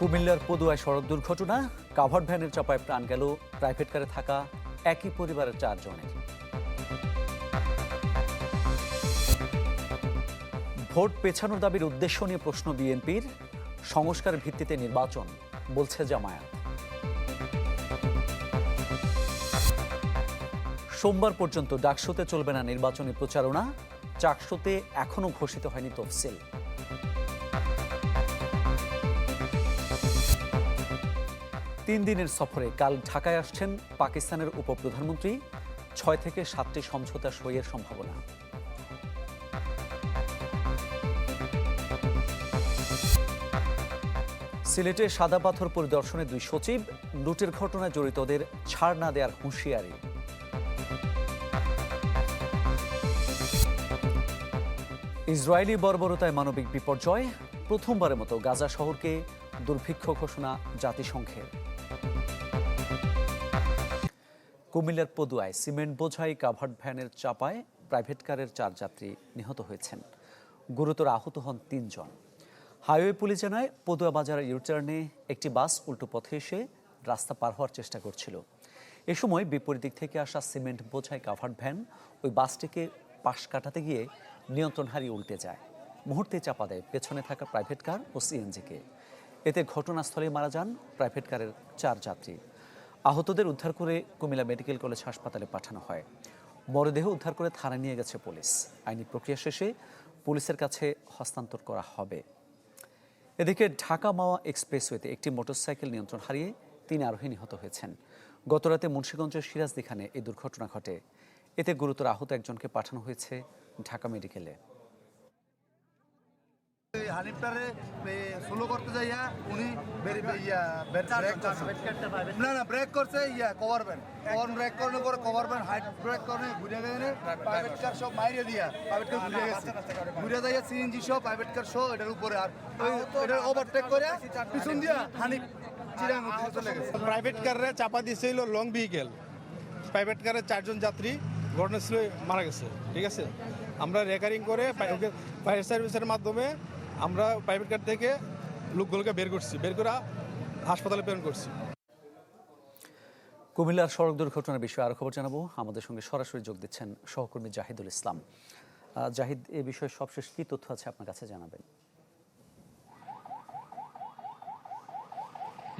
কুমিল্লার পদুয়ায় সড়ক দুর্ঘটনা, কাভার্ড ভ্যানের চাপায় প্রাণ গেল, প্রাইভেট কারে থাকা একই পরিবারের চারজনের। ভোট পেছানোর দাবির উদ্দেশ্য নিয়ে প্রশ্ন বিএনপির, সংস্কার ভিত্তিতে নির্বাচন, বলছে জামায়াত। সোমবার পর্যন্ত ডাকসুতে চলবে না নির্বাচনী প্রচারণা, চাকসুতে এখনও ঘোষিত হয়নি তফসিল। তিন দিনের সফরে কাল ঢাকায় আসছেন পাকিস্তানের উপপ্রধানমন্ত্রী। ছয় থেকে সাতটি সমঝোতা সইয়ের সম্ভাবনা। সিলেটে সাদা পাথর পরিদর্শনে দুই সচিব, লুটের ঘটনায় জড়িতদের ছাড় না দেওয়ার হুঁশিয়ারি। ইসরায়েলি বর্বরতায় মানবিক বিপর্যয়, প্রথমবারের মতো গাজা শহরকে দুর্ভিক্ষ ঘোষণা জাতিসংঘের। কুমিল্লার পদুয়ায় সিমেন্ট বোঝাই কাভার্ড ভ্যানের চাপায় প্রাইভেট কারের চার যাত্রী নিহত হয়েছেন। গুরুতর আহত হন তিনজন। হাইওয়ে পুলিশ জানায়, পদুয়া বাজারের ইউটার্নে একটি বাস উল্টো পথে এসে রাস্তা পার হওয়ার চেষ্টা করছিল। এ সময় বিপরীত দিক থেকে আসা সিমেন্ট বোঝাই কাভার্ড ভ্যান ওই বাসটিকে পাশ কাটাতে গিয়ে নিয়ন্ত্রণ হারিয়ে উল্টে যায়। মুহূর্তে চাপা দেয় পেছনে থাকা প্রাইভেট কার ও সিএনজিকে এতে ঘটনাস্থলে মারা যান প্রাইভেট কারের চার যাত্রী। আহতদের উদ্ধার করে কুমিল্লা মেডিকেল কলেজ হাসপাতালে পাঠানো হয়। মরদেহ উদ্ধার করে থানায় নিয়ে গেছে পুলিশ। আইনি প্রক্রিয়া শেষে পুলিশের কাছে হস্তান্তর করা হবে। এদিকে ঢাকা মাওয়া এক্সপ্রেসওয়েতে একটি মোটরসাইকেল নিয়ন্ত্রণ হারিয়ে তিন আরোহী নিহত হয়েছেন। গতরাতে মুন্সিগঞ্জের সিরাজদিখানে এই দুর্ঘটনা ঘটে। এতে গুরুতর আহত একজনকে পাঠানো হয়েছে ঢাকা মেডিকেলে। এই হানিফটারে স্লো করতে যাইয়া উনি ইয়া ব্রেক করছে। না না ব্রেক করছে yeah cover van cover brake করার পরে কভার ব্যান হাইট ব্রেক করে ঘুরে গেলে প্রাইভেট কার সব মাইরে দিয়া প্রাইভেট কার ঘুরে গেছে। ঘুরে যাইয়া সিএনজি সহ প্রাইভেট কার সহ এটার উপরে আর এটা ওভারটেক করে পিছন দিয়া হানিফ চিরাং চলে গেছে। প্রাইভেট কারে চাপা দিয়েছিল লং ভেহিকেল প্রাইভেট কারের চারজন যাত্রী ঘটনাস্থলে মারা গেছে ঠিক আছে? আমরা রেকারিং করে ফায়ার সার্ভিসের মাধ্যমে আমরা প্রাইভেট কার থেকে লোকগুলোকে বের করছি, বের করে হাসপাতালে প্রেরণ করছি। কুমিল্লার সড়ক দুর্ঘটনার বিষয়ে আরও খবর জানাব। আমাদের সঙ্গে সরাসরি যোগ দিচ্ছেন সহকর্মী জাহিদুল ইসলাম। জাহিদ, এ বিষয়ে সবশেষ কী তথ্য আছে আপনার কাছে জানাবেন?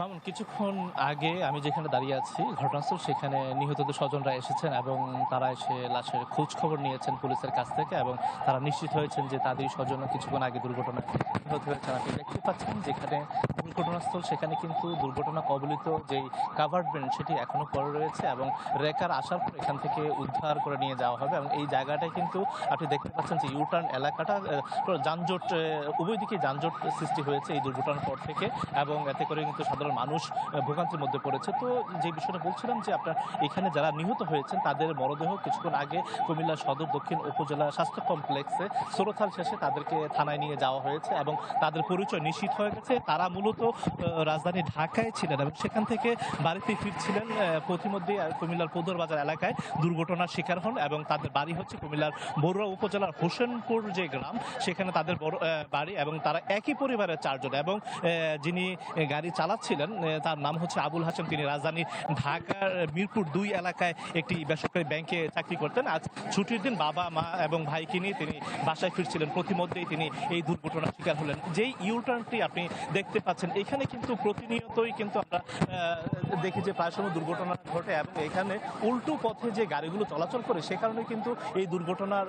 মামুন, কিছুক্ষণ আগে আমি যেখানে দাঁড়িয়ে আছি, ঘটনাস্থল, সেখানে নিহতদের স্বজনরা এসেছেন এবং তারা এসে লাশের খোঁজ খবর নিয়েছেন পুলিশের কাছ থেকে এবং তারা নিশ্চিত হয়েছেন যে তাদের স্বজন কিছুক্ষণ আগে দুর্ঘটনায় নিহত হয়েছেন। আপনি দেখতে পাচ্ছেন যেখানে দুর্ঘটনাস্থল সেখানে কিন্তু দুর্ঘটনা কবলিত যেই কাভার্ড ভ্যান সেটি এখনও পড়ে রয়েছে এবং রেকার আসার পর এখান থেকে উদ্ধার করে নিয়ে যাওয়া হবে এবং এই জায়গাটায় কিন্তু আপনি দেখতে পাচ্ছেন যে ইউটার্ন এলাকাটা যানজট উভয় দিকে যানজট সৃষ্টি হয়েছে এই দুর্ঘটনার পর থেকে এবং এতে করে কিন্তু সাধারণ মানুষ আহ, ভোগান্তির মধ্যে পড়েছে। তো যে বিষয়টা বলছিলাম যে আপনার এখানে যারা নিহত হয়েছেন তাদের মরদেহ কিছুক্ষণ আগে কুমিল্লা সদর দক্ষিণ উপজেলা স্বাস্থ্য কমপ্লেক্সে সোরথাল শেষে তাদেরকে থানায় নিয়ে যাওয়া হয়েছে এবং তাদের পরিচয় নিশ্চিত হয়ে গেছে। তারা মূলত রাজধানী ঢাকায় ছিলেন এবং সেখান থেকে বাড়িতে ফিরছিলেন পথিমধ্যে কুমিল্লার পোদর বাজার এলাকায় দুর্ঘটনার শিকার হন এবং তাদের বাড়ি হচ্ছে কুমিল্লার বড়ুয়া উপজেলার হোসেনপুর যে গ্রাম সেখানে তাদের বড় বাড়ি এবং তারা একই পরিবারের চারজন এবং যিনি গাড়ি চালাচ্ছিলেন আহ, তার নাম হচ্ছে আবুল হাসান। তিনি রাজধানী ঢাকার মিরপুর দুই এলাকায় একটি বেসরকারি ব্যাংকে চাকরি করতেন। আজ ছুটির দিন বাবা মা এবং ভাইকে নিয়ে তিনি বাসায় ফিরছিলেন। প্রতিমধ্যেই তিনি এই দুর্ঘটনার শিকার হলেন। যেই ইউটার্নটি আপনি দেখতে পাচ্ছেন এখানে কিন্তু প্রতিনিয়তই কিন্তু আমরা দেখি যে প্রায় সময় দুর্ঘটনা ঘটে এবং এখানে উল্টো পথে যে গাড়িগুলো চলাচল করে সে কারণে কিন্তু এই দুর্ঘটনার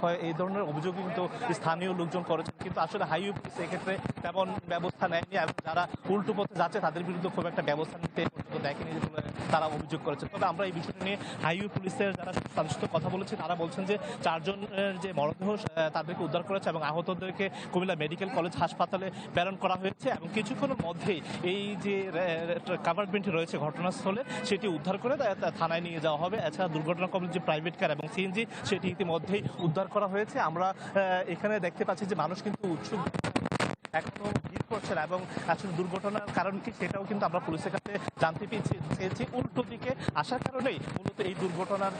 হয় এই ধরনের অভিযোগ কিন্তু স্থানীয় লোকজন করেছেন। কিন্তু আসলে হাইওয়ে পুলিশ এক্ষেত্রে তেমন ব্যবস্থা নেয়নি এবং যারা উল্টো পথে যাচ্ছে, তাদের বিরুদ্ধে খুব একটা ব্যবস্থা নিতে পর্যন্ত দেখেনি বলে তারা অভিযোগ করেছে। তবে আমরা এই বিষয়টা নিয়ে হাইওয়ে পুলিশের যারা তাদের সাথে কথা বলেছি তারা বলছেন যে চারজনের যে মরদেহ তাদেরকে উদ্ধার করেছে এবং আহতদেরকে কুমিল্লা মেডিকেল কলেজ হাসপাতালে প্রেরণ করা হয়েছে এবং কিছুক্ষণের মধ্যেই এই যে কাভারমেন্ট রয়েছে ঘটনাস্থলে, সেটি উদ্ধার করে থানায় নিয়ে যাওয়া হবে। এছাড়া দুর্ঘটনা কবলিত যে প্রাইভেট কার এবং সিএনজি সেটি ইতিমধ্যেই উদ্ধার করা হয়েছে। আমরা এখানে দেখতে পাচ্ছি যে মানুষ কিন্তু উৎসুক। এখনও ভিড় না এবং আসলে দুর্ঘটনার কারণ কি সেটাও কিন্তু আমরা পুলিশের কাছে জানতে পেরেছি উল্টো দিকে আসার কারণেই মূলত এই দুর্ঘটনার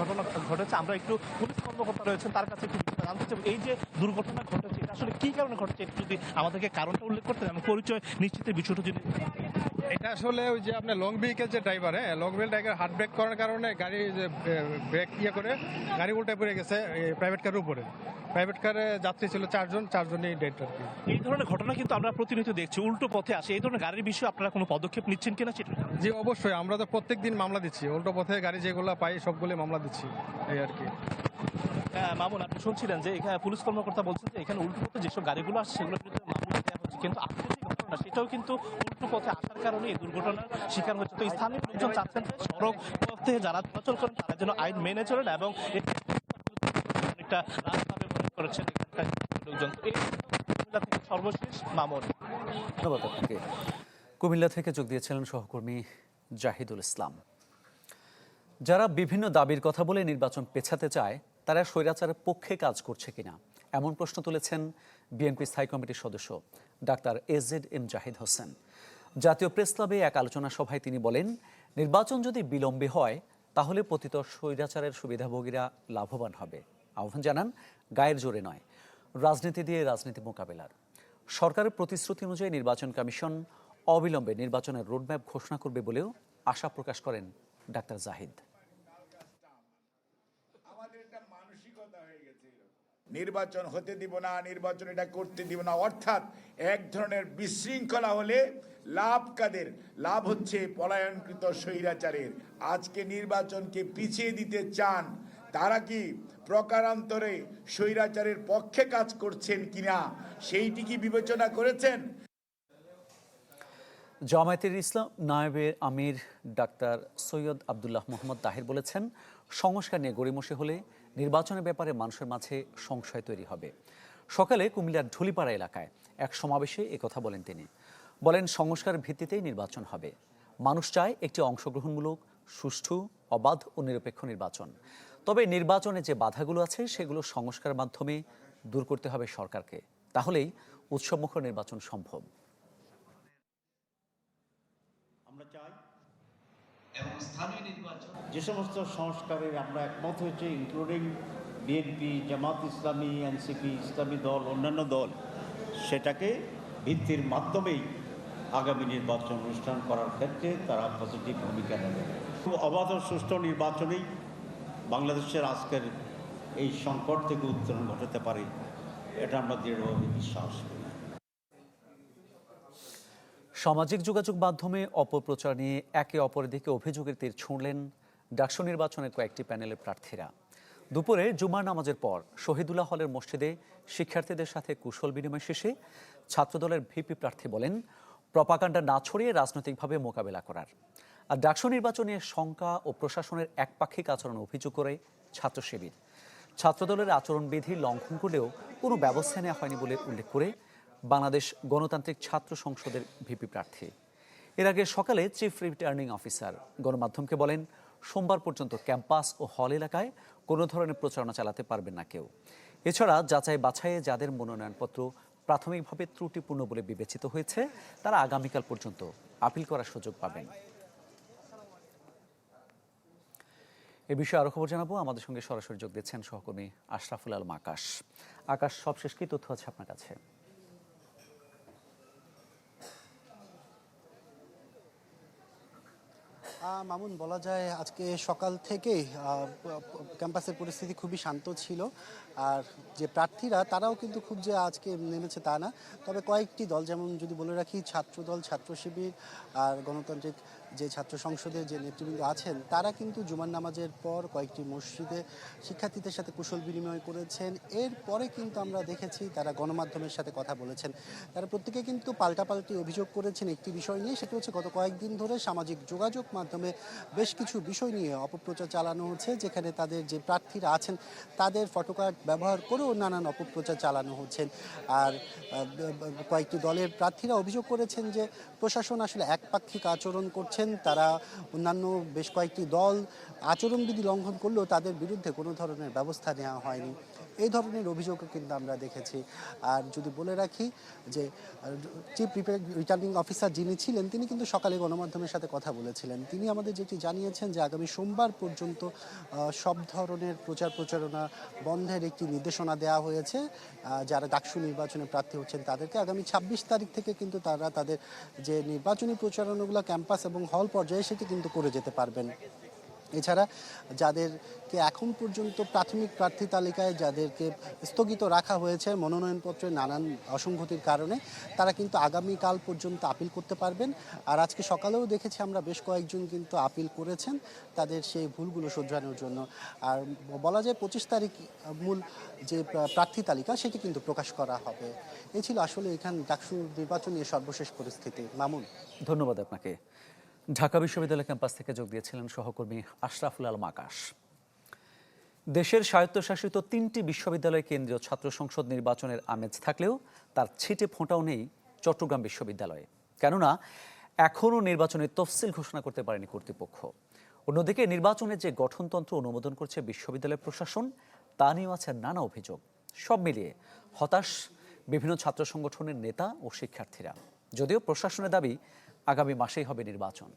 ঘটনা ঘটেছে। আমরা একটু পুলিশ কর্মকর্তা রয়েছেন, তার কাছে একটু জানতে চাই এই যে দুর্ঘটনা ঘটেছে আসলে কি কারণে ঘটছে একটু যদি আমাদেরকে কারণটা উল্লেখ করতেন এবং পরিচয় নিশ্চিতের বিষয়টা যদি এটা আসলে ওই যে আপনার লং ভেহিকেল যে ড্রাইভার হ্যাঁ? Long vehicle driver hard brake করার কারণে গাড়ি যে ব্রেক ইয়ে করে গাড়ি উল্টে পড়ে গেছে প্রাইভেট কারের উপরে। প্রাইভেট কারে যাত্রী ছিল চারজন চারজনই ডেট আর কি। এই ধরনের ঘটনা কিন্তু আমরা প্রতিনিয়ত দেখছি উল্টো পথে আসে। এই ধরনের গাড়ির বিষয়ে আপনারা কোনো পদক্ষেপ নিচ্ছেন কিনা সেটা জি অবশ্যই। আমরা তো প্রত্যেক দিন মামলা দিচ্ছি উল্টো পথে গাড়ি যেগুলো পাই সবগুলো মামলা দিচ্ছি এই আর কি। মামুন, আপনি শুনছিলেন যে এখানে পুলিশ কর্মকর্তা বলছেন যে এখানে উল্টো পথে যেসব গাড়িগুলো আসছে, সেগুলোর বিরুদ্ধে মামলা দেওয়া হচ্ছে। কিন্তু আজকে যে ঘটনা, সেটাও কিন্তু উল্টো পথে আসার কারণে এই দুর্ঘটনার শিকার হচ্ছে। তো স্থানীয় লোকজন চাচ্ছেন সড়ক পথে যারা চলাচল করেন, তারা যেন আইন মেনে চলেন এবং অনেকটা রাস্তাভাবে মনে করেছেন লোকজন। সর্বশেষ মামুন। ধন্যবাদ আপনাকে। কুমিল্লা থেকে যোগ দিয়েছিলেন সহকর্মী জাহিদুল ইসলাম। যারা বিভিন্ন দাবির কথা বলে নির্বাচন পেছাতে চায় তারা স্বৈরাচারের পক্ষে কাজ করছে কিনা? এমন প্রশ্ন তুলেছেন বিএনপি স্থায়ী কমিটির সদস্য doctor AZ M Zahid Hossain. জাতীয় প্রেস ক্লাবে এক আলোচনা সভায় তিনি বলেন, নির্বাচন যদি বিলম্বে হয়, তাহলে পতিত স্বৈরাচারের সুবিধাভোগীরা লাভবান হবে। আহ্বান জানান, গায়ের জোরে নয়, রাজনীতি দিয়ে রাজনীতি মোকাবেলার। সরকারের প্রতিশ্রুতি অনুযায়ী নির্বাচন কমিশন অবিলম্বে নির্বাচনের রোডম্যাপ ঘোষণা করবে বলেও আশা প্রকাশ করেন ডাক্তার জাহিদ আমাদের একটা মানসিকতা হয়ে গেছিল নির্বাচন হতে দিব না, নির্বাচন এটা করতে দিব না। অর্থাৎ এক ধরনের বিশৃঙ্খলা হলে লাভ কাদের? লাভ হচ্ছে পলায়নকৃত স্বৈরাচারের। আজকে নির্বাচনকে পিছিয়ে দিতে চান, তারা কি প্রকারান্তরে স্বৈরাচারের পক্ষে কাজ করছেন কিনা সেইটি কি বিবেচনা করেছেন? জামায়াতের ইসলাম নায়েবে আমির ডাক্তার সৈয়দ আবদুল্লাহ মোহাম্মদ তাহির বলেছেন, সংস্কার নিয়ে গড়িমসে হলে নির্বাচনের ব্যাপারে মানুষের মাঝে সংশয় তৈরি হবে। সকালে কুমিল্লার ঢুলিপাড়া এলাকায় এক সমাবেশে একথা বলেন তিনি। বলেন, সংস্কারের ভিত্তিতেই নির্বাচন হবে। মানুষ চায় একটি অংশগ্রহণমূলক, সুষ্ঠু, অবাধ ও নিরপেক্ষ নির্বাচন। তবে নির্বাচনে যে বাধাগুলো আছে, সেগুলো সংস্কার মাধ্যমে দূর করতে হবে সরকারকে। তাহলেই উৎসবমুখর নির্বাচন সম্ভব আমরা চাই যে সমস্ত সংস্কারের আমরা একমত হয়েছে including BNP Jamaat Islami NCP ইসলামী দল, অন্যান্য দল, সেটাকে ভিত্তির মাধ্যমেই আগামী নির্বাচন অনুষ্ঠান করার ক্ষেত্রে তারা পজিটিভ ভূমিকা নেবে। অবাধ সুষ্ঠু নির্বাচনেই বাংলাদেশের আজকের এই সংকট থেকে উত্তরণ ঘটাতে পারে, এটা আমরা দৃঢ়ভাবে বিশ্বাস করি। সামাজিক যোগাযোগ মাধ্যমে অপপ্রচার নিয়ে একে অপরের দিকে অভিযোগের তীর ছুঁড়লেন ডাকসু নির্বাচনের কয়েকটি প্যানেলের প্রার্থীরা। দুপুরে জুমার নামাজের পর শহীদুল্লাহ হলের মসজিদে শিক্ষার্থীদের সাথে কুশল বিনিময় শেষে ছাত্রদলের ভিপি প্রার্থী বলেন প্রপাকাণ্ডা না ছড়িয়ে রাজনৈতিকভাবে মোকাবেলা করার। আর ডাকসু নির্বাচনে শঙ্কা ও প্রশাসনের একপাক্ষিক আচরণ অভিযোগ করে ছাত্র শিবির ছাত্রদলের আচরণবিধি লঙ্ঘন করলেও কোনো ব্যবস্থা নেওয়া হয়নি বলে উল্লেখ করে বাংলাদেশ গণতান্ত্রিক ছাত্র সংসদের ভিপি প্রার্থী। এর আগে সকালে চিফ রিটার্নিং অফিসার গণমাধ্যমকে বলেন, সোমবার পর্যন্ত ক্যাম্পাস ও হল এলাকায় কোনো ধরনের প্রচারণা চালাতে পারবেন না কেউ। এছাড়া যাচাই বাছাইয়ে যাদের মনোনয়নপত্র প্রাথমিকভাবে ত্রুটিপূর্ণ বলে বিবেচিত হয়েছে, তারা আগামীকাল পর্যন্ত আপিল করার সুযোগ পাবেন। এ বিষয়ে আরও খবর জানাব। আমাদের সঙ্গে সরাসরি যোগ দিচ্ছেন সহকর্মী আশরাফুল আলম আকাশ। আকাশ, সবশেষ কি তথ্য আছে আপনার কাছে? মামুন, বলা যায় আজকে সকাল থেকে ক্যাম্পাসের পরিস্থিতি খুবই শান্ত ছিল। আর যে প্রার্থীরা, তারাও কিন্তু খুব যে আজকে নেমেছে তা না। তবে কয়েকটি দল, যেমন যদি বলে রাখি ছাত্র দল ছাত্র শিবির আর গণতান্ত্রিক যে ছাত্র সংসদের যে নেতৃবৃন্দ আছেন, তারা কিন্তু জুমার নামাজের পর কয়েকটি মসজিদে শিক্ষার্থীদের সাথে কুশল বিনিময় করেছেন। এরপরে কিন্তু আমরা দেখেছি তারা গণমাধ্যমের সাথে কথা বলেছেন। তারা প্রত্যেকে কিন্তু পাল্টাপাল্টি অভিযোগ করেছেন একটি বিষয় নিয়ে, সেটা হচ্ছে গত কয়েকদিন ধরে সামাজিক যোগাযোগ মাধ্যমে বেশ কিছু বিষয় নিয়ে অপপ্রচার চালানো হচ্ছে, যেখানে তাদের যে প্রার্থীরা আছেন, তাদের ফটোকার্ড ব্যবহার করেও নানান অপপ্রচার চালানো হচ্ছে। আর কয়েকটি দলের প্রার্থীরা অভিযোগ করেছেন যে প্রশাসন আসলে একপাক্ষিক আচরণ করছেন তারা অন্যান্য বেশ কয়েকটি দল আচরণবিধি লঙ্ঘন করলেও তাদের বিরুদ্ধে কোনো ধরনের ব্যবস্থা নেওয়া হয়নি। এই ধরনের অভিযোগও কিন্তু আমরা দেখেছি। আর যদি বলে রাখি যে চিফ রিটার্নিং অফিসার যিনি ছিলেন, তিনি কিন্তু সকালে গণমাধ্যমের সাথে কথা বলেছিলেন। তিনি আমাদের যেটি জানিয়েছেন যে, আগামী সোমবার পর্যন্ত সব ধরনের প্রচার প্রচারণা বন্ধের একটি নির্দেশনা দেওয়া হয়েছে। যারা ডাকসু নির্বাচনে প্রার্থী হচ্ছেন, তাদেরকে আগামী ছাব্বিশ তারিখ থেকে কিন্তু তারা তাদের যে নির্বাচনী প্রচারণাগুলো, ক্যাম্পাস এবং হল পর্যায়ে, সেটি কিন্তু করে যেতে পারবেন। এছাড়া যাদেরকে এখন পর্যন্ত প্রাথমিক প্রার্থী তালিকায় যাদেরকে স্থগিত রাখা হয়েছে মনোনয়নপত্রের নানান অসঙ্গতির কারণে, তারা কিন্তু আগামীকাল পর্যন্ত আপিল করতে পারবেন। আর আজকে সকালেও দেখেছি আমরা বেশ কয়েকজন কিন্তু আপিল করেছেন তাদের সেই ভুলগুলো শোধরানোর জন্য। আর বলা যায় পঁচিশ তারিখ মূল যে প্রার্থী তালিকা সেটি কিন্তু প্রকাশ করা হবে। এ ছিল আসলে এখানে ডাকসু নির্বাচন সর্বশেষ পরিস্থিতি। মামুন। ধন্যবাদ আপনাকে। ঢাকা বিশ্ববিদ্যালয় ক্যাম্পাস থেকে যোগ দিয়েছিলেন সহকর্মী আশরাফুল আলম আকাশ। দেশের স্বায়ত্তশাসিত তিনটি বিশ্ববিদ্যালয় কেন্দ্রীয় ছাত্র সংসদ নির্বাচনের আমেজ থাকলেও তার ছিটে ফোঁটাও নেই চট্টগ্রাম বিশ্ববিদ্যালয়ে। কেননা, এখনও নির্বাচনের তফসিল ঘোষণা করতে পারেনি কর্তৃপক্ষ। অন্যদিকে নির্বাচনের যে গঠনতন্ত্র অনুমোদন করছে বিশ্ববিদ্যালয় প্রশাসন, তা নিয়েও আছে নানা অভিযোগ। সব মিলিয়ে হতাশ বিভিন্ন ছাত্র সংগঠনের নেতা ও শিক্ষার্থীরা। যদিও প্রশাসনের দাবি আগামী মাসেই হবে নির্বাচন।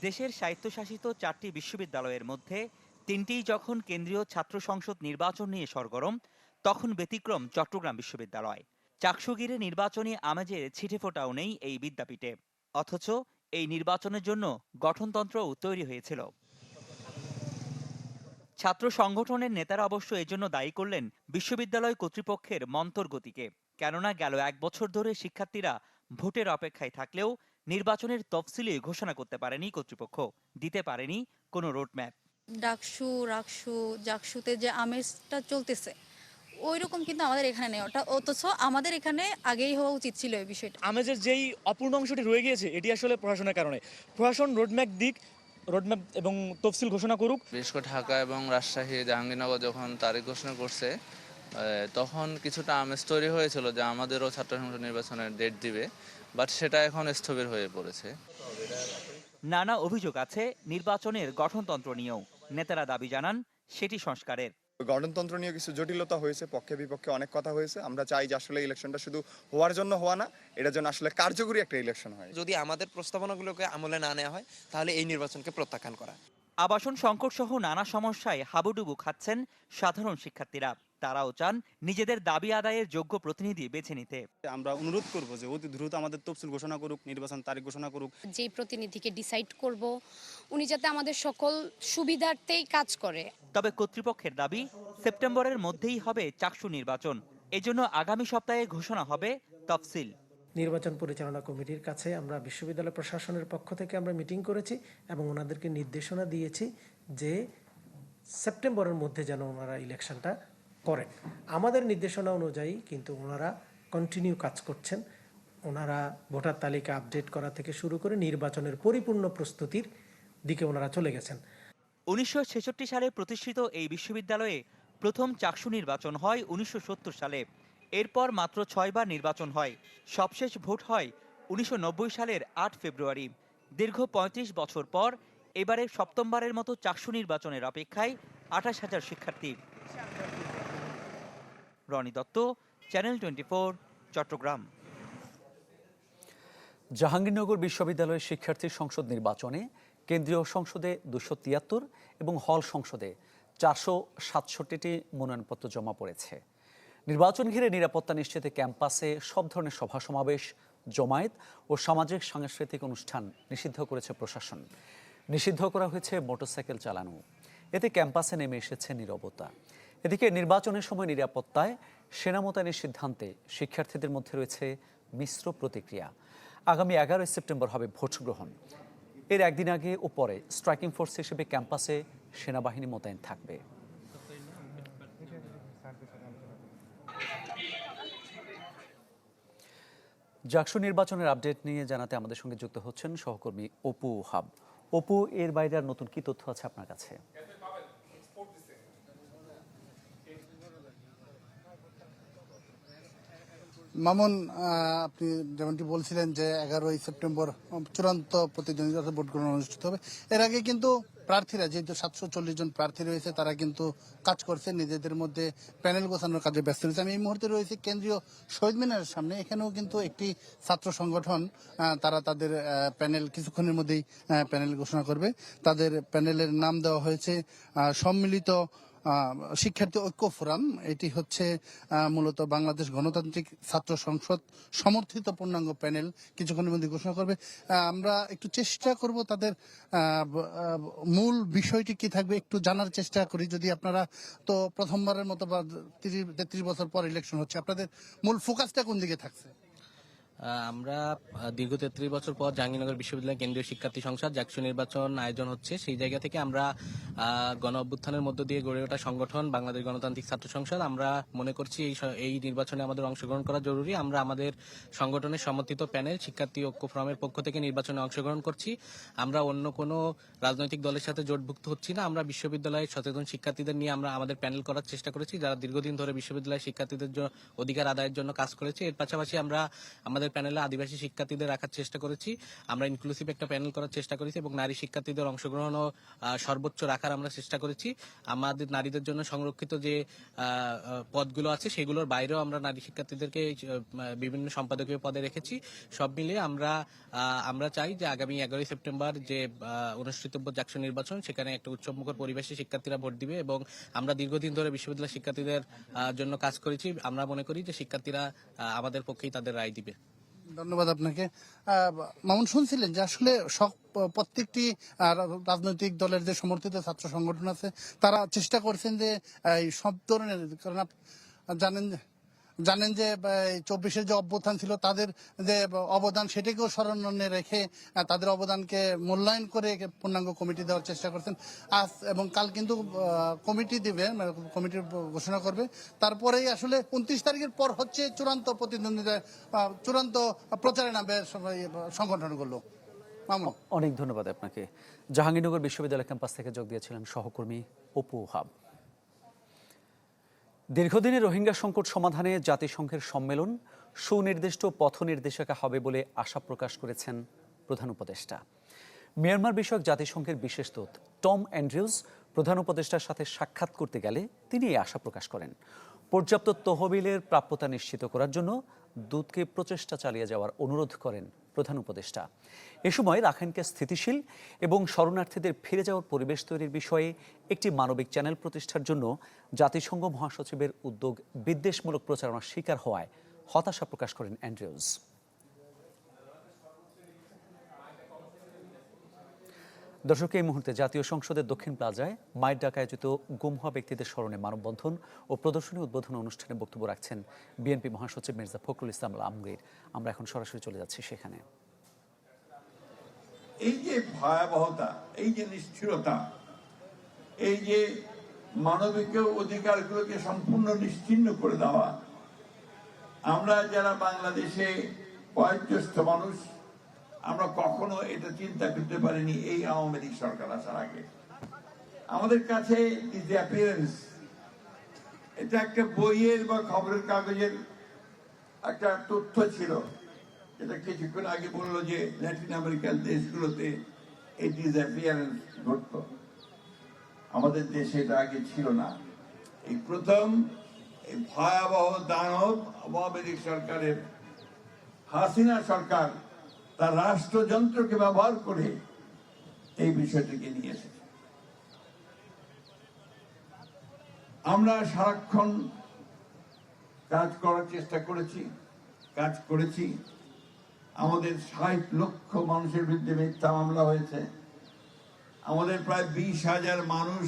দেশের স্বায়ত্তশাসিত চারটি বিশ্ববিদ্যালয়ের মধ্যে তিনটিই যখন কেন্দ্রীয় ছাত্র সংসদ নির্বাচন নিয়ে সরগরম, তখন ব্যতিক্রম চট্টগ্রাম বিশ্ববিদ্যালয়। চাকসুগিরে নির্বাচনী আমেজের ছিটে ফোটাও নেই এই বিদ্যাপীঠে। অথচ এই নির্বাচনের জন্য গঠনতন্ত্রও তৈরি হয়েছিল। ছাত্র সংগঠনের নেতারা অবশ্য এজন্য দায়ী করলেন বিশ্ববিদ্যালয় কর্তৃপক্ষের মন্তর গতিকে। কেননা গেল এক বছর ধরে শিক্ষার্থীরা ভোটের অপেক্ষায় থাকলেও নির্বাচনের তফসিলি ঘোষণা করতে পারেনি কর্তৃপক্ষ দিতে পারেনি কোনো রোডম্যাপ ডাকসু রাকসু জাকসুতে যে আমেজটা চলতেছে ওই রকম কিন্তু আমাদের এখানে নেই। ওটা অথচ আমাদের এখানে আগেই হওয়া উচিত ছিল এই বিষয়টা। আমেজের যেই অপূর্ণ অংশটি রয়ে গিয়েছে এটি আসলে প্রশাসনের কারণে। প্রশাসন রোডম্যাপ দিক রোডম্যাপ এবং তফসিল ঘোষণা করুক। বিশেষ করে ঢাকা এবং রাজশাহী জাহাঙ্গীরনগর যখন তারিখ ঘোষণা করছে তখন কিছুটা আমেজ তৈরি হয়েছিল যে আমাদেরও ছাত্র সংসদ নির্বাচনের ডেট দিবে বাট সেটা এখন স্থবির হয়ে পড়েছে। নানা অভিযোগ আছে নির্বাচনের গঠনতন্ত্র নিয়েও। নেতারা দাবি জানান সেটি সংস্কারের। গণতন্ত্র নিয়ে কিছু জটিলতা হয়েছে পক্ষে বিপক্ষে অনেক কথা হয়েছে। আমরা চাই যে আসলে ইলেকশনটা শুধু হওয়ার জন্য হওয়া না এটা জন্য আসলে কার্যকরী একটা ইলেকশন হয়। যদি আমাদের প্রস্তাবনাগুলোকে আমলে না নেওয়া হয় তাহলে এই নির্বাচনকে প্রত্যাখ্যান করা। আবাসন সংকট সহ নানা সমস্যায় হাবুডুবু খাচ্ছেন সাধারণ শিক্ষার্থীরা। তারাও চান নিজেদের দাবি আদায়ের যোগ্য প্রতিনিধি বেছে নিতে। আমরা অনুরোধ করব যে অতি দ্রুত আমাদের তফসিল ঘোষণা করুক নির্বাচন তারিখ ঘোষণা করুক। যে প্রতিনিধিকে ডিসাইড করব উনি যাতে আমাদের সকল সুবিধার্থেই কাজ করে। তবে কর্তৃপক্ষের দাবি সেপ্টেম্বরের মধ্যেই হবে চাকসু নির্বাচন। এজন্য আগামী সপ্তাহে ঘোষণা হবে তফসিল। নির্বাচন পরিচালনা কমিটির কাছে আমরা বিশ্ববিদ্যালয় প্রশাসনের পক্ষ থেকে আমরা মিটিং করেছি এবং ওনাদেরকে নির্দেশনা দিয়েছি যে সেপ্টেম্বরের মধ্যে যেন ওনারা ইলেকশনটা করেন। আমাদের নির্দেশনা অনুযায়ী কিন্তু ওনারা কন্টিনিউ কাজ করছেন। ওনারা ভোটার তালিকা আপডেট করা থেকে শুরু করে নির্বাচনের পরিপূর্ণ প্রস্তুতির দিকে ওনারা চলে গেছেন। উনিশশো ছেষট্টি সালে প্রতিষ্ঠিত এই বিশ্ববিদ্যালয়ে প্রথম চাকসু নির্বাচন হয় উনিশশো সত্তর সালে। এরপর মাত্র ছয়বার নির্বাচন হয়। সবশেষ ভোট হয় উনিশশো নব্বই সালের আট ফেব্রুয়ারি। দীর্ঘ ৩৫ বছর পর এবারে সপ্তমবারের মতো চাকসু নির্বাচনের অপেক্ষায় আঠাশ হাজার শিক্ষার্থী। Rony Dutta channel twenty Chittagong. Jahangirnagar বিশ্ববিদ্যালয়ের শিক্ষার্থী সংসদ নির্বাচনে কেন্দ্রীয় সংসদে দুশো তিয়াত্তর এবং হল সংসদে চারশো সাতষট্টিটি মনোনয়নপত্র জমা পড়েছে। নির্বাচন ঘিরে নিরাপত্তা নিশ্চিতে ক্যাম্পাসে সব ধরনের সভা সমাবেশ, জমায়েত ও সামাজিক সাংস্কৃতিক অনুষ্ঠান নিষিদ্ধ করেছে প্রশাসন। নিষিদ্ধ করা হয়েছে মোটরসাইকেল চালানো। এতে ক্যাম্পাসে নেমে এসেছে নীরবতা। এদিকে নির্বাচনের সময় নিরাপত্তায় সেনা মোতায়েনের সিদ্ধান্তে শিক্ষার্থীদের মধ্যে রয়েছে মিশ্র প্রতিক্রিয়া। আগামী এগারোই সেপ্টেম্বর হবে ভোট গ্রহণ। এর একদিন আগে ও পরে স্ট্রাইকিং ফোর্স হিসেবে ক্যাম্পাসে সেনাবাহিনী মোতায়েন থাকবে। জাকসু নির্বাচনের আপডেট নিয়ে জানাতে আমাদের সঙ্গে যুক্ত হচ্ছেন সহকর্মী অপু হাব। অপু, এর বাইরে আর নতুন কি তথ্য আছে আপনার কাছে? মামুন আপনি যেমনটি বলছিলেন যে এগারোই সেপ্টেম্বর চূড়ান্ত প্রতিদ্বন্দ্বিতা ভোট গ্রহণ অনুষ্ঠিত হবে। এর আগে কিন্তু প্রার্থীরা, যেহেতু সাতশো চল্লিশ জন প্রার্থী রয়েছে, তারা কিন্তু কাজ করছে, নিজেদের মধ্যে প্যানেল গোছানোর কাজে ব্যস্ত রয়েছে। আমি এই মুহূর্তে রয়েছে কেন্দ্রীয় শহীদ মিনারের সামনে। এখানেও কিন্তু একটি ছাত্র সংগঠন তারা তাদের প্যানেল কিছুক্ষণের মধ্যেই প্যানেল ঘোষণা করবে। তাদের প্যানেলের নাম দেওয়া হয়েছে সম্মিলিত শিক্ষার্থী ঐক্য ফোরাম, এটি হচ্ছে মূলত বাংলাদেশ গণতান্ত্রিক ছাত্র সংসদ সমর্থিত পূর্ণাঙ্গ প্যানেল কিছুক্ষণের মধ্যে ঘোষণা করবে। আমরা একটু চেষ্টা করব তাদের মূল বিষয়টি কি থাকবে একটু জানার চেষ্টা করি। যদি আপনারা তো প্রথমবারের মতো বা তিরিশ, তেত্রিশ বছর পর ইলেকশন হচ্ছে, আপনাদের মূল ফোকাসটা কোন দিকে থাকছে? আমরা দীর্ঘ তেত্রিশ বছর পর জাহাঙ্গীরনগর বিশ্ববিদ্যালয় কেন্দ্রীয় শিক্ষার্থী সংসদ জাকসু নির্বাচন আয়োজন হচ্ছে। সেই জায়গা থেকে আমরা গণ অভ্যুত্থানের মধ্য দিয়ে গড়ে ওঠা সংগঠন বাংলাদেশ গণতান্ত্রিক ছাত্র সংসদ। আমরা মনে করছি এই এই নির্বাচনে আমাদের অংশগ্রহণ করা জরুরি। আমরা আমাদের সংগঠনের সমর্থিত প্যানেল, শিক্ষার্থী ঐক্য ফোরামের পক্ষ থেকে নির্বাচনে অংশগ্রহণ করছি। আমরা অন্য কোনো রাজনৈতিক দলের সাথে জোটভুক্ত হচ্ছি না। আমরা বিশ্ববিদ্যালয়ের সচেতন শিক্ষার্থীদের নিয়ে আমরা আমাদের প্যানেল করার চেষ্টা করেছি। যারা দীর্ঘদিন ধরে বিশ্ববিদ্যালয়ের শিক্ষার্থীদের অধিকার আদায়ের জন্য কাজ করেছে, এর পাশাপাশি আমরা আমাদের প্যানেলে আদিবাসী শিক্ষার্থীদের রাখার চেষ্টা করেছি। আমরা ইনক্লুসিভ একটা প্যানেল করার চেষ্টা করেছি এবং নারী শিক্ষার্থীদের অংশগ্রহণও সর্বোচ্চ রাখার আমরা চেষ্টা করেছি। আমাদের নারীদের জন্য সংরক্ষিত যে পদগুলো আছে, সেগুলোর বাইরেও আমরা নারী শিক্ষার্থীদেরকে বিভিন্ন সম্পাদকীয় পদে রেখেছি। সব মিলিয়ে আমরা আমরা চাই যে আগামী এগারোই সেপ্টেম্বর যে অনুষ্ঠিতব্য জাকসু নির্বাচন, সেখানে একটা উৎসবমুখর পরিবেশে শিক্ষার্থীরা ভোট দিবে এবং আমরা দীর্ঘদিন ধরে বিশ্ববিদ্যালয় শিক্ষার্থীদের জন্য কাজ করেছি। আমরা মনে করি যে শিক্ষার্থীরা আমাদের পক্ষেই তাদের রায় দিবে। ধন্যবাদ আপনাকে। মামুন, শুনছিলেন যে আসলে সব প্রত্যেকটি রাজনৈতিক দলের যে সমর্থিত ছাত্র সংগঠন আছে, তারা চেষ্টা করছেন যে সব ধরনের, কারণ জানেন জানেন যে চব্বিশের যে অভ্যুত্থান ছিল, তাদের যে অবদান সেটাকেও স্মরণে রেখে তাদের অবদানকে মূল্যায়ন করে পূর্ণাঙ্গ কমিটি দেওয়ার চেষ্টা করছেন। আজ এবং কাল কিন্তু কমিটি দিবে কমিটির ঘোষণা করবে। তারপরেই আসলে উনত্রিশ তারিখের পর হচ্ছে চূড়ান্ত প্রতিদ্বন্দ্বিতা চূড়ান্ত প্রচারে নামবে সংগঠনগুলো। অনেক ধন্যবাদ আপনাকে। জাহাঙ্গীরনগর বিশ্ববিদ্যালয় ক্যাম্পাস থেকে যোগ দিয়েছিলেন সহকর্মী অপু হাব। দীর্ঘদিনের রোহিঙ্গা সংকট সমাধানে জাতিসংঘের সম্মেলন সুনির্দিষ্ট পথ নির্দেশিকা হবে বলে আশা প্রকাশ করেছেন প্রধান উপদেষ্টা। মিয়ানমার বিষয়ক জাতিসংঘের বিশেষ দূত টম অ্যান্ড্রিউস প্রধান উপদেষ্টার সাথে সাক্ষাৎ করতে গেলে তিনি এই আশা প্রকাশ করেন। পর্যাপ্ত তহবিলের প্রাপ্যতা নিশ্চিত করার জন্য দূতকে প্রচেষ্টা চালিয়ে যাওয়ার অনুরোধ করেন প্রধান উপদেষ্টা। এ সময় রাখাইনকে স্থিতিশীল এবং শরণার্থীদের ফিরে যাওয়ার পরিবেশ তৈরির বিষয়ে একটি মানবিক চ্যানেল প্রতিষ্ঠার জন্য জাতিসংঘ মহাসচিবের উদ্যোগ বিদ্বেষমূলক প্রচারণার শিকার হওয়ায় হতাশা প্রকাশ করেন অ্যান্ড্রিউজ দর্শক, এই মুহূর্তে জাতীয় সংসদের দক্ষিণ প্লাজায় মায়ের ডাকা আয়োজিত গুম হওয়া ব্যক্তিদের স্মরণে মানববন্ধন ও প্রদর্শনী উদ্বোধন অনুষ্ঠানে বক্তব্য রাখছেন বিএনপি মহাসচিব মির্জা ফখরুল ইসলাম আলমগীর। আমরা এখন সরাসরি চলে যাচ্ছি সেখানে। এই যে ভয়াবহতা, এই যে নিষ্ঠুরতা, এই যে মানবিক অধিকারগুলোকে সম্পূর্ণ নিশ্চিন্ন করে দেওয়া, আমরা যারা বাংলাদেশে বয়োজ্যেষ্ঠ মানুষ আমরা কখনো এটা চিন্তা করতে পারিনি, এই আওয়ামী লীগ সরকার আসার আগে। আমাদের কাছে এটা একটা বইয়ের বা খবরের কাগজের একটা তথ্য ছিল, যেটা কিছুক্ষণ আগে বলল যে ল্যাটিন আমেরিকান দেশগুলোতে এই ডিসঅ্যাপিয়ারেন্স ঘটত। আমাদের দেশে এটা আগে ছিল না। এই প্রথম এই ভয়াবহ দানব আওয়ামী লীগ সরকারের, হাসিনা সরকার তার রাষ্ট্রযন্ত্রকে ব্যবহার করে এই বিষয়টিকে নিয়ে এসেছে। আমরা সারাক্ষণ কাজ করার চেষ্টা করেছি, কাজ করেছি। আমাদের ষাট লক্ষ মানুষের বিরুদ্ধে মিথ্যা মামলা হয়েছে। আমাদের প্রায় বিশ হাজার মানুষ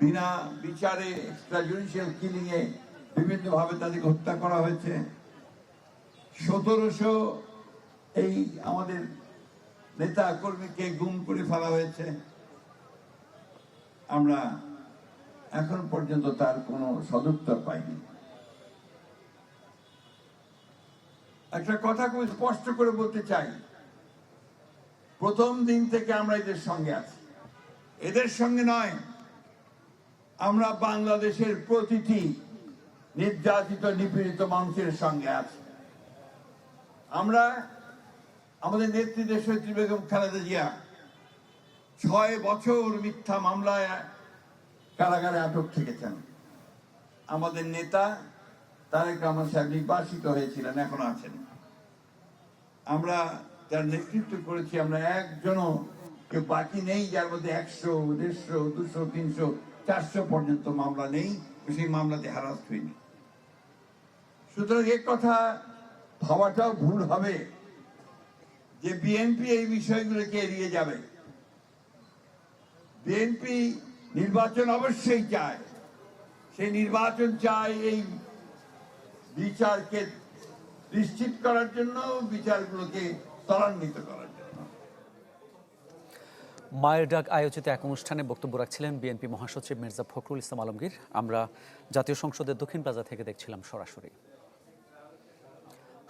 বিনা বিচারে এক্সট্রা জুডিশিয়াল কিলিং এ বিভিন্নভাবে তাদেরকে হত্যা করা হয়েছে। সতেরোশো এই আমাদের নেতা কর্মীকে গুম করে ফেলা হয়েছে। আমরা এখন পর্যন্ত তার কোনো সদুত্তর পাইনি। একটা কথা খুব স্পষ্ট করে বলতে চাই। প্রথম দিন থেকে আমরা এদের সঙ্গে আছি। এদের সঙ্গে নয়, আমরা বাংলাদেশের প্রতিটি নির্যাতিত, নিপীড়িত মানুষের সঙ্গে আছি। আমরা আমাদের নেত্রী দেশনেত্রী বেগম, খালেদা জিয়া, ছয় বছর মিথ্যা মামলায় কারাগারে আটক থেকেছেন। আমাদের নেতা তারেক রহমান সাহেব নির্বাসিত হয়েছিলেন, এখন আছেন। আমরা যার নেতৃত্ব করেছি, আমরা একজনও কেউ বাকি নেই, যার মধ্যে একশো, দেড়শো, দুশো, তিনশো, চারশো পর্যন্ত মামলা নেই সেই মামলাতে হারাস্ট হয়নি। সুতরাং এ কথা ভাবাটাও ভুল হবে। যে বিএনপি এই বিষয়গুলোকে এড়িয়ে যাবে। বিএনপি নির্বাচন অবশ্যই চায়। সেই নির্বাচন চায় এই বিচারকে নিশ্চিত করার জন্য, বিচারগুলোকে ত্বরান্বিত করার জন্য। মায়ের ডাক আয়োজিত এক অনুষ্ঠানে বক্তব্য রাখছিলেন বিএনপি মহাসচিব মির্জা ফখরুল ইসলাম আলমগীর। আমরা জাতীয় সংসদের দক্ষিণ প্লাজা থেকে দেখছিলাম সরাসরি।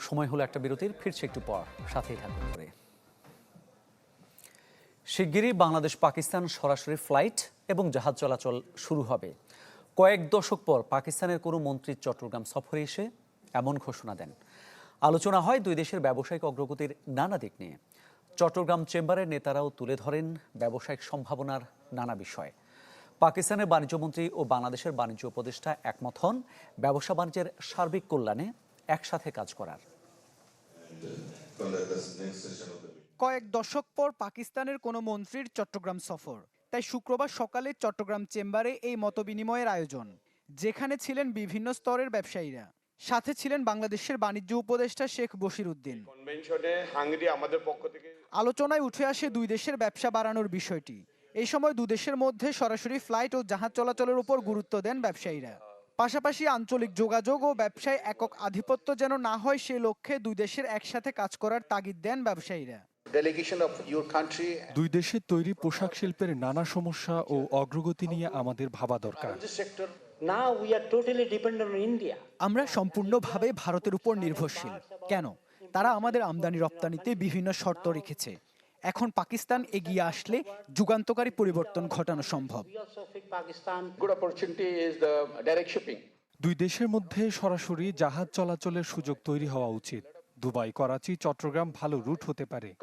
সময় হলো একটা বিরতির, ফিরছে একটু পর। সাথেই থাকুন করে শিগগিরই বাংলাদেশ পাকিস্তান সরাসরি ফ্লাইট এবং জাহাজ চলাচল শুরু হবে। কয়েক দশক পর পাকিস্তানের কোনো মন্ত্রী চট্টগ্রাম সফরে এসে এমন ঘোষণা দেন। আলোচনা হয় দুই দেশের ব্যবসায়িক অগ্রগতির নানা দিক নিয়ে। চট্টগ্রাম চেম্বারের নেতারাও তুলে ধরেন ব্যবসায়িক সম্ভাবনার নানা বিষয়। পাকিস্তানের বাণিজ্যমন্ত্রী ও বাংলাদেশের বাণিজ্য উপদেষ্টা একমত হন, ব্যবসা বাণিজ্যের সার্বিক কল্যাণে একসাথে কাজ করার। কয়েক দশক পর পাকিস্তানের কোনো মন্ত্রীর চট্টগ্রাম সফর। তাই শুক্রবার সকালে চট্টগ্রাম চেম্বারে এই মতবিনিময়ের আয়োজন যেখানে ছিলেন বিভিন্ন স্তরের ব্যবসায়ীরা। সাথে ছিলেন বাংলাদেশের বাণিজ্য উপদেষ্টা শেখ বশির উদ্দিন। আমাদের পক্ষ থেকে আলোচনায় উঠে আসে দুই দেশের ব্যবসা বাড়ানোর বিষয়টি। এই সময় দুদেশের মধ্যে সরাসরি ফ্লাইট ও জাহাজ চলাচলের উপর গুরুত্ব দেন ব্যবসায়ীরা। পাশাপাশি আঞ্চলিক যোগাযোগ ও ব্যবসায় একক আধিপত্য যেন না হয় সে লক্ষ্যে দুই দেশের একসাথে কাজ করার তাগিদ দেন ব্যবসায়ীরা। দুই দেশের তৈরি পোশাক শিল্পের নানা সমস্যা ও অগ্রগতি নিয়ে আমাদের ভাবা দরকার. আমরা সম্পূর্ণভাবে ভারতের উপর নির্ভরশীল। কেন? তারা আমাদের আমদানি রপ্তানিতে বিভিন্ন শর্ত রেখেছে। এখন পাকিস্তান এগিয়ে আসলে যুগান্তকারী পরিবর্তন ঘটানো সম্ভব. দুই দেশের মধ্যে সরাসরি জাহাজ চলাচলের সুযোগ তৈরি হওয়া উচিত। দুবাই করাচি চট্টগ্রাম ভালো রুট হতে পারে।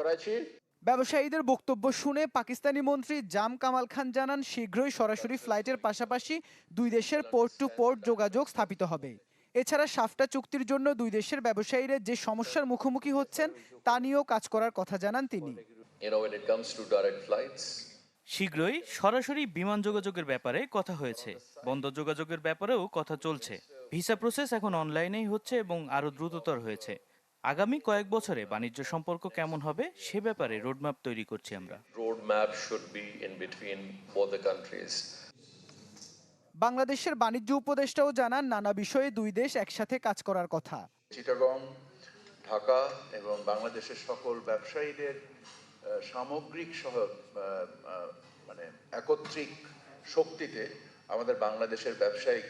ব্যবসায়ীদের বক্তব্য শুনে পাকিস্তানি মন্ত্রী জাম কামাল খান জানান শীঘ্রই সরাসরি ফ্লাইটের পাশাপাশি দুই দেশের পোর্ট টু পোর্ট যোগাযোগ স্থাপিত হবে। এছাড়া সাফটা চুক্তির জন্য দুই দেশের ব্যবসায়ীরা যে সমস্যার মুখোমুখি হচ্ছেন তা নিয়েও কাজ করার কথা জানান তিনি। You know, when it comes to direct flights, শীঘ্রই সরাসরি বিমান যোগাযোগের ব্যাপারে কথা হয়েছে। বন্দর যোগাযোগের ব্যাপারেও কথা চলছে। ভিসা প্রসেস এখন অনলাইনেই হচ্ছে এবং আরও দ্রুততর হয়েছে। আগামী কয়েক বছরে বাণিজ্য সম্পর্ক কেমন হবে সে ব্যাপারে রোডম্যাপ তৈরি করছি আমরা। roadmap should be in between both the countries. বাংলাদেশের বাণিজ্য উপদেষ্টাও জানান নানা বিষয়ে দুই দেশ একসাথে কাজ করার কথা। চিটাগং ঢাকা এবং বাংলাদেশের সকল ব্যবসায়ীদের সামগ্রিক সহ মানে একত্রিক শক্তিতে আমাদের বাংলাদেশের ব্যবসায়িক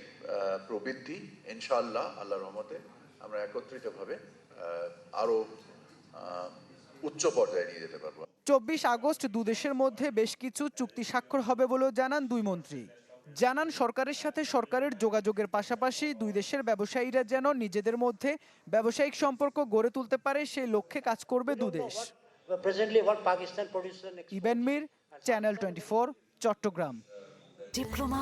প্রবৃদ্ধি ইনশাআল্লাহ আল্লাহ রহমতে আমরা একত্রিতভাবে আহ, আরও উচ্চ পর্যায়ে নিয়ে যেতে পারব। চব্বিশ আগস্ট দু দেশের মধ্যে বেশ কিছু চুক্তি স্বাক্ষর হবে বলেও জানান দুই মন্ত্রী। জানান সরকারের সাথে সরকারের যোগাযোগের পাশাপাশি দুই দেশের ব্যবসায়ীরা যেন নিজেদের মধ্যে ব্যবসায়িক সম্পর্ক গড়ে তুলতে পারে সেই লক্ষ্যে কাজ করবে দু ইবেন মির চ্যানেল টোয়েন্টি চট্টগ্রাম ডিপ্লোমা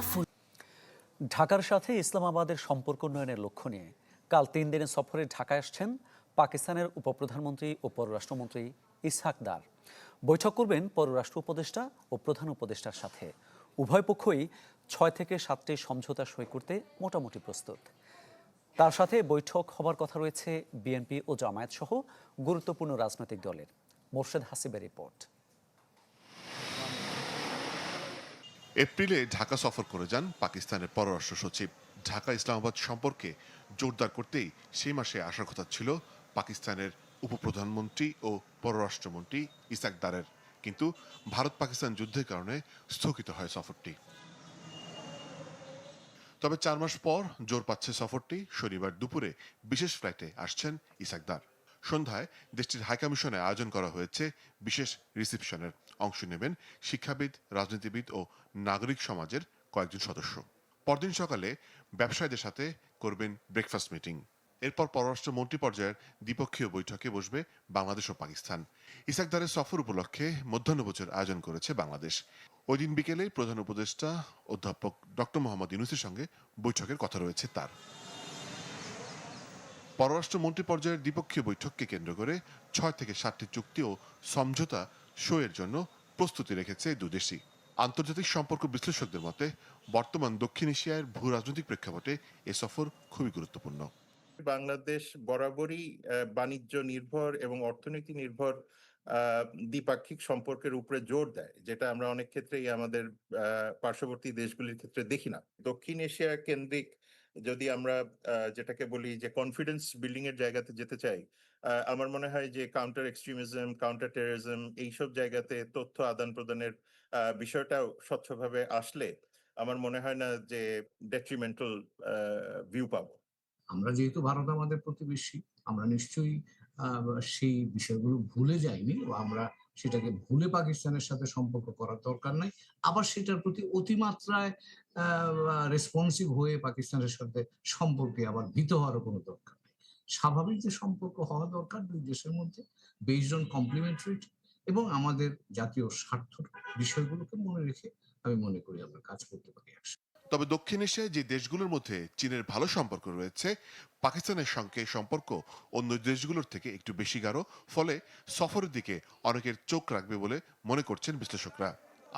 ঢাকার সাথে ইসলামাবাদের সম্পর্ক উন্নয়নের লক্ষ্য নিয়ে কাল তিন দিনের সফরে ঢাকায় আসছেন পাকিস্তানের উপপ্রধানমন্ত্রী ও পররাষ্ট্রমন্ত্রী ইসহাক দার। বৈঠক করবেন পররাষ্ট্র উপদেষ্টা ও প্রধান উপদেষ্টার সাথে। উভয় পক্ষই ছয় থেকে সাতটি সমঝোতা সই করতে মোটামুটি প্রস্তুত। তার সাথে বৈঠক হবার কথা রয়েছে বিএনপি ও জামায়াত সহ গুরুত্বপূর্ণ রাজনৈতিক দলের। মোর্শেদ হাসিবের রিপোর্ট। এপ্রিলে ঢাকা সফর করে যান পাকিস্তানের পররাষ্ট্র সচিব। ঢাকা ইসলামাবাদ সম্পর্কে জোরদার করতেই সেই মাসে আসার কথা ছিল পাকিস্তানের উপপ্রধানমন্ত্রী ও পররাষ্ট্রমন্ত্রী ইসাক দারের। কিন্তু ভারত পাকিস্তান যুদ্ধের কারণে স্থগিত হয় সফরটি। তবে চার মাস পর জোর পাচ্ছে সফরটি। শনিবার দুপুরে বিশেষ ফ্লাইটে আসছেন ইসাকদার সন্ধ্যায় দেশটির হাইকমিশনে আয়োজন করা হয়েছে। বিশেষ রিসিপশনের অংশ নেবেন শিক্ষাবিদ, রাজনীতিবিদ ও নাগরিক সমাজের কয়েকজন সদস্য। পরদিন সকালে ব্যবসায়ীদের সাথে করবেন ব্রেকফাস্ট মিটিং। এরপর পররাষ্ট্র মন্ত্রী পর্যায়ের দ্বিপক্ষীয় বৈঠকে বসবে বাংলাদেশ ও পাকিস্তান। ইসাকদারের সফর উপলক্ষে মধ্যাহ্নভোজের আয়োজন করেছে বাংলাদেশ। ওই দিন বিকেলে প্রধান উপদেষ্টা অধ্যাপক ডক্টর মোহাম্মদ ইউনুসের সঙ্গে বৈঠকের কথা রয়েছে তার। পররাষ্ট্র মন্ত্রী পর্যায়ের দ্বিপক্ষীয় বৈঠককে কেন্দ্র করে ছয় থেকে সাতটি চুক্তি ও সমঝোতা সইয়ের জন্য প্রস্তুতি রেখেছে দুদেশই। আন্তর্জাতিক সম্পর্ক বিশ্লেষকদের মতে, বর্তমান দক্ষিণ এশিয়ার ভূ রাজনৈতিক প্রেক্ষাপটে এ সফর খুবই গুরুত্বপূর্ণ। বাংলাদেশ বরাবরই বাণিজ্য নির্ভর এবং অর্থনীতি নির্ভর দ্বিপাক্ষিক সম্পর্কের উপরে জোর দেয়, যেটা আমরা অনেক ক্ষেত্রেই আমাদের পার্শ্ববর্তী দেশগুলির ক্ষেত্রে দেখি না। দক্ষিণ এশিয়া কেন্দ্রিক যদি আমরা যেটাকে বলি যে কনফিডেন্স বিল্ডিং এর জায়গাতে যেতে চাই আমার মনে হয় যে কাউন্টার এক্সট্রিমিজম কাউন্টার টেরোরিজম এইসব জায়গাতে তথ্য আদান প্রদানের বিষয়টাও স্বচ্ছভাবে আসলে আমার মনে হয় না যে ডেট্রিমেন্টাল ভিউ পাবো। আমরা যেহেতু ভারত আমাদের প্রতিবেশী, আমরা নিশ্চয়ই সেই বিষয়গুলো ভুলে যাইনি, আমরা সেটাকে ভুলে পাকিস্তানের সাথে সম্পর্ক করার দরকার নাই। আবার সেটার প্রতি অতিমাত্রায় রেসপন্সিভ হয়ে পাকিস্তানের সাথে সম্পর্কে আবার ভীত হওয়ারও কোনো দরকার নেই। স্বাভাবিক যে সম্পর্ক হওয়া দরকার দুই দেশের মধ্যে বেসড অন কমপ্লিমেন্টারিটি এবং আমাদের জাতীয় স্বার্থ বিষয়গুলোকে মনে রেখে আমি মনে করি আমরা কাজ করতে পারি একসাথে। তবে দক্ষিণ এশিয়ায় যে দেশগুলোর মধ্যে চীনের ভালো সম্পর্ক রয়েছে, পাকিস্তানের সঙ্গে সম্পর্ক অন্য দেশগুলোর থেকে একটু বেশি গাঢ়, ফলে সফরের দিকে অনেকের চোখ রাখবে বলে মনে করছেন বিশ্লেষকরা।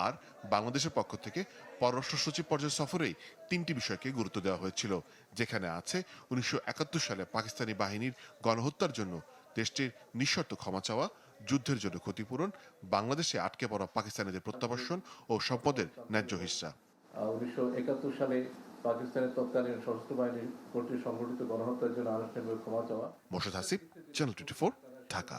আর বাংলাদেশের পক্ষ থেকে পররাষ্ট্র সচিব পর্যায়ে সফরেই তিনটি বিষয়কে গুরুত্ব দেওয়া হয়েছিল যেখানে আছে উনিশশো একাত্তর সালে পাকিস্তানি বাহিনীর গণহত্যার জন্য দেশটির নিঃশর্ত ক্ষমা চাওয়া যুদ্ধের জন্য ক্ষতিপূরণ বাংলাদেশে আটকে পড়া পাকিস্তানিদের প্রত্যাবাসন ও সম্পদের ন্যায্য হিস্সা। উনিশশো একাত্তর সালে পাকিস্তানের তৎকালীন সশস্ত্র বাহিনী কর্তৃক সংগঠিত গণহত্যার জন্য আনুষ্ঠানিকভাবে ক্ষমা চাওয়া। Morshed Hasib channel twenty Dhaka.